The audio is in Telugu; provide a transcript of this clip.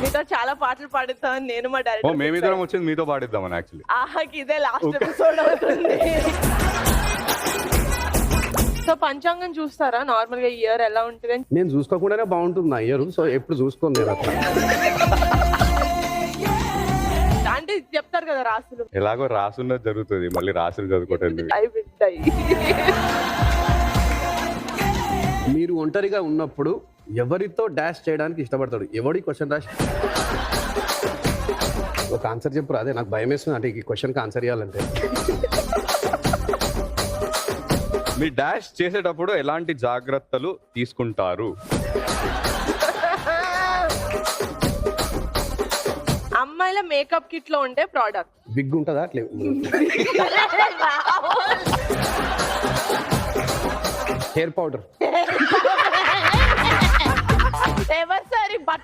మీతో చాలా పాటలు పాడుతాను నేను మా ఓ డైరెక్టర్ మేమిద్దరం వచ్చింది మీతో పాడిద్దామని యాక్చువల్లీ ఆహాకి ఇదే లాస్ట్ ఎపిసోడ్ అవుతుంది. సో పంచాంగం చూస్తారా? నార్మల్గా ఇయర్ ఎలా ఉంటుంది నేను చూసుకోకుండానే బాగుంటుంది నా ఇయర్ సో ఎప్పుడు చూసుకోను నేను అట్లా అంటే చెప్తారు కదా రాసులు. ఎలాగో రాసున్నది జరుగుతుంది మళ్ళీ రాసులు చదువుకోవటం అవి వింటాయి. మీరు ఒంటరిగా ఉన్నప్పుడు ఎవరితో డాష్ చేయడానికి ఇష్టపడతాడు? ఎవడి క్వశ్చన్ రాసి ఒక ఆన్సర్ చెప్పు అదే నాకు భయం వేస్తుంది. అంటే ఈ క్వశ్చన్కి ఆన్సర్ ఇవ్వాలంటే మీ డాష్ చేసేటప్పుడు ఎలాంటి జాగ్రత్తలు తీసుకుంటారు? అమ్మాయిల మేకప్ కిట్లో ఉండే ప్రోడక్ట్. బిగ్ ఉంటుందా అట్లే? Hair powder.